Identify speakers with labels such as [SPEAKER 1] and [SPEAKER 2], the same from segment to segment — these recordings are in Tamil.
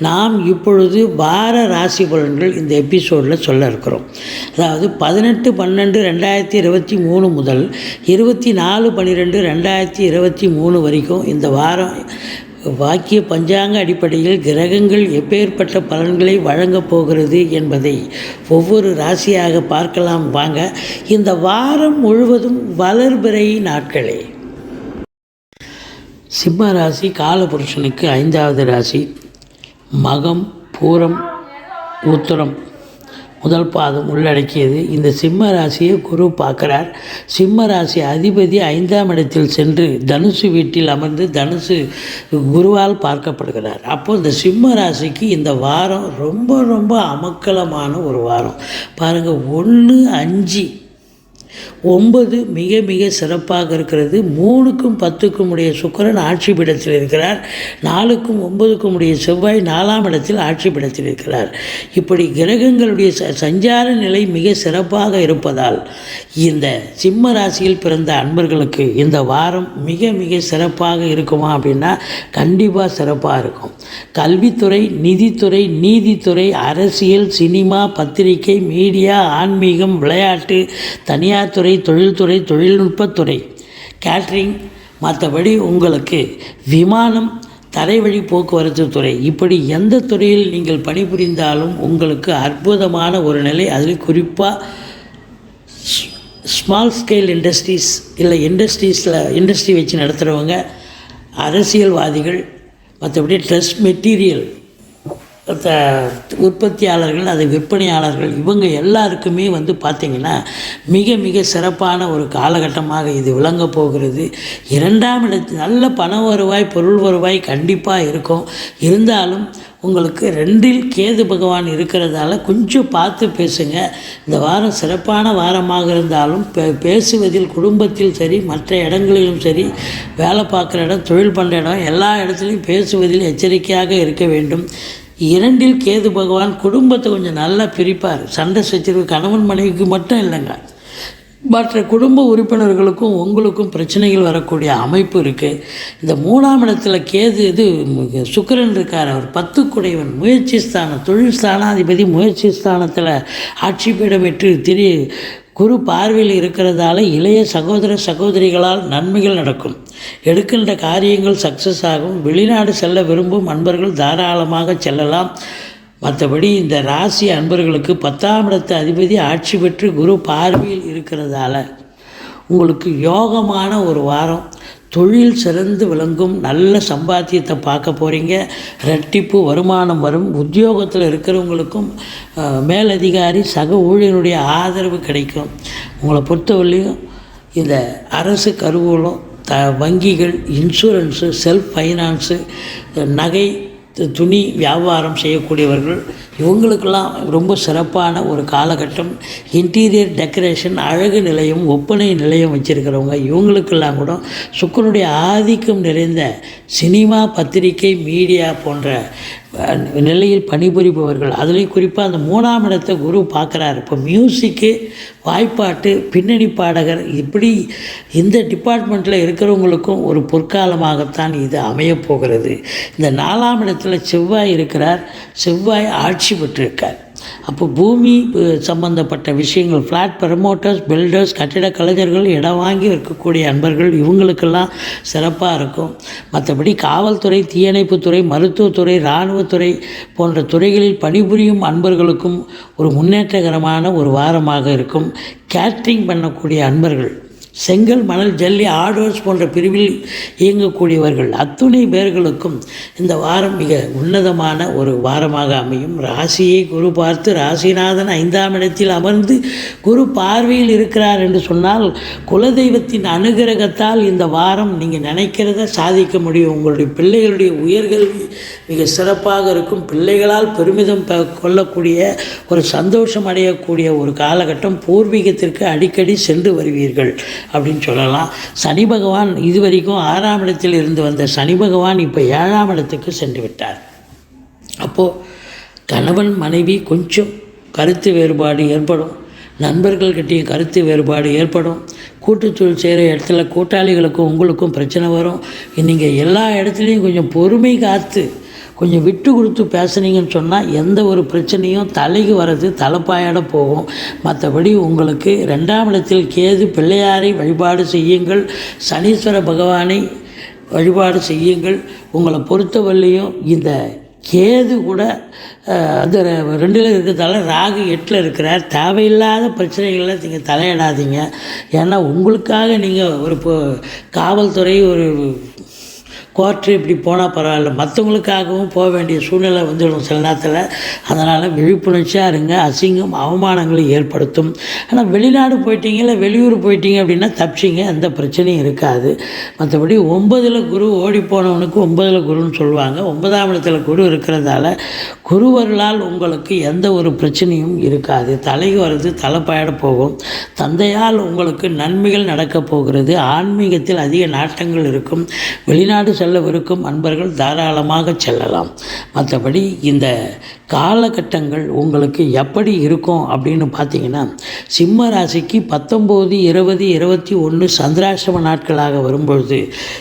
[SPEAKER 1] நாம் இப்பொழுது வார ராசி பலன்கள் இந்த எபிசோடில் சொல்ல இருக்கிறோம். அதாவது பதினெட்டு பன்னெண்டு ரெண்டாயிரத்தி இருபத்தி மூணு முதல் இருபத்தி நாலு பன்னிரெண்டு ரெண்டாயிரத்தி இருபத்தி மூணு வரைக்கும் இந்த வாரம் வாக்கிய பஞ்சாங்க அடிப்படையில் கிரகங்கள் எப்பேற்பட்ட பலன்களை வழங்கப் போகிறது என்பதை ஒவ்வொரு ராசியாக பார்க்கலாம். வாங்க இந்த வாரம் முழுவதும் வளர்பிறை நாட்களே. சிம்ம ராசி காலபுருஷனுக்கு ஐந்தாவது ராசி. மகம் பூரம் உத்தரம். முதல் பாதம் உள்ளடக்கியது. இந்த சிம்ம ராசியை குரு பார்க்கிறார். சிம்ம ராசி அதிபதி ஐந்தாம் இடத்தில் சென்று தனுசு வீட்டில் அமர்ந்து தனுசு குருவால் பார்க்கப்படுகிறார். அப்போ இந்த சிம்ம ராசிக்கு இந்த வாரம் ரொம்ப ரொம்ப அமக்கலமான ஒரு வாரம். பாருங்கள் ஒன்று அஞ்சு ஒன்பது மிக மிக சிறப்பாக இருக்கிறது. மூணுக்கும் பத்துக்கும் உடைய சுக்கரன் ஆட்சி பீடத்தில் இருக்கிறார். நாலுக்கும் ஒன்பதுக்கும் உடைய செவ்வாய் நாலாம் இடத்தில் ஆட்சி பீடத்தில் இருக்கிறார். இப்படி கிரகங்களுடைய ச சஞ்சார நிலை மிக சிறப்பாக இருப்பதால் இந்த சிம்ம ராசியில் பிறந்த அன்பர்களுக்கு இந்த வாரம் மிக மிக சிறப்பாக இருக்குமா அப்படின்னா கண்டிப்பாக சிறப்பாக இருக்கும். கல்வித்துறை நிதித்துறை நீதித்துறை அரசியல் சினிமா பத்திரிகை மீடியா ஆன்மீகம் விளையாட்டு தனியார் துறை தொழில்துறை தொழில்நுட்பத்துறை கேட்ரிங் மற்றபடி உங்களுக்கு விமானம் தரைவழி போக்குவரத்து துறை இப்படி எந்த துறையில் நீங்கள் பணிபுரிந்தாலும் உங்களுக்கு அற்புதமான ஒரு நிலை. அதில் குறிப்பாக ஸ்மால் ஸ்கேல் இண்டஸ்ட்ரீஸ் இல்லை இண்டஸ்ட்ரீஸில் இண்டஸ்ட்ரி வச்சு நடத்துகிறவங்க அரசியல்வாதிகள் மற்றபடி ட்ரெஸ் மெட்டீரியல் உற்பத்தியாளர்கள் அது விற்பனையாளர்கள் இவங்க எல்லாருக்குமே வந்து பார்த்திங்கன்னா மிக மிக சிறப்பான ஒரு காலகட்டமாக இது விளங்க போகிறது. இரண்டாம் இடத்து நல்ல பண வருவாய் பொருள் வருவாய் கண்டிப்பாக இருக்கும். இருந்தாலும் உங்களுக்கு ரெண்டில் கேது பகவான் இருக்கிறதால கொஞ்சம் பார்த்து பேசுங்க. இந்த வாரம் சிறப்பான வாரமாக இருந்தாலும் பே பேசுவதில் குடும்பத்தில் சரி மற்ற இடங்களிலும் சரி வேலை பார்க்குற இடம் தொழில் பண்ணுற இடம் எல்லா இடத்துலையும் பேசுவதில் எச்சரிக்கையாக இருக்க வேண்டும். இரண்டில் கேது பகவான் குடும்பத்தை கொஞ்சம் நல்லா பிரிப்பார். சண்டை சச்சரவு கணவன் மனைவிக்கு மட்டும் இல்லைங்க. மற்ற குடும்ப உறுப்பினர்களுக்கும் உங்களுக்கும் பிரச்சனைகள் வரக்கூடிய அமைப்பு இருக்குது இந்த மூணாம் இடத்துல கேது இது சுக்கரன் இருக்கார். அவர் பத்து குடைவன் முயற்சி ஸ்தானம் தொழில் ஸ்தானாதிபதி முயற்சி ஸ்தானத்தில் ஆட்சி பீடமிட்டு திரு குரு பார்வையில் இருக்கிறதால இளைய சகோதர சகோதரிகளால் நன்மைகள் நடக்கும். எடுக்கின்ற காரியங்கள் சக்ஸஸ் ஆகும். வெளிநாடு செல்ல விரும்பும் அன்பர்கள் தாராளமாக செல்லலாம். மற்றபடி இந்த ராசி அன்பர்களுக்கு பத்தாம் இடத்து அதிபதி ஆட்சி பெற்று குரு பார்வையில் இருக்கிறதால உங்களுக்கு யோகமான ஒரு வாரம் தொழில் சிறந்து விளங்கும் நல்ல சம்பாத்தியத்தை பார்க்க போகிறீங்க ரெட்டிப்பு வருமானம் வரும். உத்தியோகத்தில் இருக்கிறவங்களுக்கும் மேலதிகாரி சக ஊழியனுடைய ஆதரவு கிடைக்கும். உங்களை பொறுத்தவரையிலையும் இந்த அரசு கருவூலம் த வங்கிகள் இன்சூரன்ஸு செல்ஃப் ஃபைனான்ஸு நகை துணி வியாபாரம் செய்யக்கூடியவர்கள் இவங்களுக்கெல்லாம் ரொம்ப சிறப்பான ஒரு காலகட்டம். இன்டீரியர் டெக்கரேஷன் அழகு நிலையம் ஒப்பனை நிலையம் வச்சுருக்கிறவங்க இவங்களுக்கெல்லாம் கூட சுக்கரனுடைய ஆதிக்கம் நிறைந்த சினிமா பத்திரிகை மீடியா போன்ற நிலையில் பணிபுரிபவர்கள். அதுலேயும் குறிப்பாக அந்த மூணாம் இடத்தை குரு பார்க்குறாரு. இப்போ மியூசிக்கு வாய்ப்பாட்டு பின்னணி பாடகர் இப்படி இந்த டிபார்ட்மெண்ட்டில் இருக்கிறவங்களுக்கும் ஒரு பொற்காலமாகத்தான் இது அமையப்போகிறது இந்த நாலாம் இடத்துல செவ்வாய் இருக்கிறார். செவ்வாய் ஆட்சி பெற்றிருக்கார். அப்போ பூமி சம்பந்தப்பட்ட விஷயங்கள் ஃப்ளாட் ப்ரமோட்டர்ஸ் பில்டர்ஸ் கட்டிட கலைஞர்கள் இடம் வாங்கி இருக்கக்கூடிய அன்பர்கள் இவங்களுக்கெல்லாம் சிறப்பாக இருக்கும். மற்றபடி காவல்துறை தீயணைப்புத்துறை மருத்துவத்துறை இராணுவத்துறை போன்ற துறைகளில் பணிபுரியும் அன்பர்களுக்கும் ஒரு முன்னேற்றகரமான ஒரு வாரமாக இருக்கும். கேட்ரிங் பண்ணக்கூடிய அன்பர்கள். செங்கல் மணல் ஜல்லி ஆடோர்ஸ் போன்ற பிரிவில் இயங்கக்கூடியவர்கள் அத்துணை பேர்களுக்கும் இந்த வாரம் மிக உன்னதமான ஒரு வாரமாக அமையும். ராசியை குரு பார்த்து ராசிநாதன் ஐந்தாம் இடத்தில் அமர்ந்து குரு பார்வையில் இருக்கிறார் என்று சொன்னால் குலதெய்வத்தின் அனுகிரகத்தால் இந்த வாரம் நீங்கள் நினைக்கிறத சாதிக்க முடியும். உங்களுடைய பிள்ளைகளுடைய உயர்கல்வி மிக சிறப்பாக இருக்கும். பிள்ளைகளால் பெருமிதம் கொள்ளக்கூடிய ஒரு சந்தோஷம் அடையக்கூடிய ஒரு காலகட்டம் பூர்வீகத்திற்கு அடிக்கடி சென்று வருவீர்கள். அப்படின்னு சொல்லலாம். சனி பகவான் இதுவரைக்கும் ஆறாம் இடத்தில் இருந்து வந்த சனி பகவான் இப்போ ஏழாம் இடத்துக்கு சென்று விட்டார். அப்போது கணவன் மனைவி கொஞ்சம் கருத்து வேறுபாடு ஏற்படும். நண்பர்கள்கிட்டையும் கருத்து வேறுபாடு ஏற்படும். கூட்டுச்சூழல் செய்கிற இடத்துல கூட்டாளிகளுக்கும் உங்களுக்கும் பிரச்சனை வரும். நீங்கள் எல்லா இடத்துலையும் கொஞ்சம் பொறுமை காத்து கொஞ்சம் விட்டு கொடுத்து பேசுனீங்கன்னு சொன்னால் எந்த ஒரு பிரச்சனையும் தலைக்கு வர்றது தலைப்பாயோட போகும். மற்றபடி உங்களுக்கு ரெண்டாம் இடத்தில் கேது பிள்ளையாரை வழிபாடு செய்யுங்கள். சனீஸ்வர பகவானை வழிபாடு செய்யுங்கள். உங்களை பொறுத்தவரையிலையும் இந்த கேது கூட அந்த ரெண்டில் இருக்கிறதால ராகு எட்டில் இருக்கிறார். தேவையில்லாத பிரச்சனைகளில் நீங்கள் தலையிடாதீங்க. ஏன்னா உங்களுக்காக நீங்கள் ஒரு இப்போ காவல்துறை ஒரு கோர்ட்டு இப்படி போனால் பரவாயில்ல. மற்றவங்களுக்காகவும் போக வேண்டிய சூழ்நிலை வந்துடும் சில நேரத்தில். அதனால் விழிப்புணர்ச்சியாக இருங்க. அசிங்கம் அவமானங்களை ஏற்படுத்தும். ஆனால் வெளிநாடு போயிட்டீங்க இல்லை வெளியூர் போயிட்டீங்க அப்படின்னா தப்பிச்சிங்க. எந்த பிரச்சனையும் இருக்காது. மற்றபடி ஒன்பதில் குரு ஓடி போனவனுக்கு ஒன்பதில் குருன்னு சொல்லுவாங்க. ஒன்பதாம் இடத்துல குரு இருக்கிறதால குருவர்களால் உங்களுக்கு எந்த ஒரு பிரச்சனையும் இருக்காது. தலைக்கு வர்றது தலைப்பாயிட போகும். தந்தையால் உங்களுக்கு நன்மைகள் நடக்கப் போகிறது. ஆன்மீகத்தில் அதிக நாட்டங்கள் இருக்கும். வெளிநாடு செல்லவிருக்கும் அன்பர்கள் தாராளமாக செல்லலாம். மற்றபடி இந்த காலகட்டங்கள் உங்களுக்கு எப்படி இருக்கும் அப்படின்னு பார்த்தீங்கன்னா சிம்ம ராசிக்கு பத்தொம்போது இருபது இருபத்தி ஒன்று சந்திராசிரம நாட்களாக வரும்பொழுது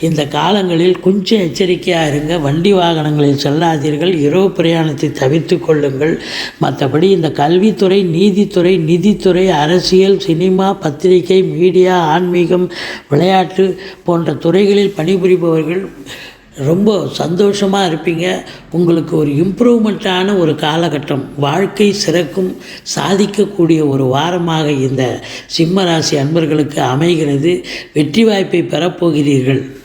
[SPEAKER 1] இந்த காலங்களில் கொஞ்சம் எச்சரிக்கையாக இருங்க. வண்டி வாகனங்களில் செல்லாதீர்கள். இரவு பிரயாணத்தை தவிர்த்து கொள்ளுங்கள். மற்றபடி இந்த கல்வித்துறை நீதித்துறை நிதித்துறை அரசியல் சினிமா பத்திரிகை மீடியா ஆன்மீகம் விளையாட்டு போன்ற துறைகளில் பணிபுரிபவர்கள் ரொம்ப சந்தோஷமாக இருப்பீங்க. உங்களுக்கு ஒரு இம்ப்ரூவ்மெண்ட்டான ஒரு காலகட்டம் வாழ்க்கை சிறக்கும் சாதிக்கக்கூடிய ஒரு வாரமாக இந்த சிம்ம ராசி அன்பர்களுக்கு அமைகிறது. வெற்றி வாய்ப்பை பெறப்போகிறீர்கள்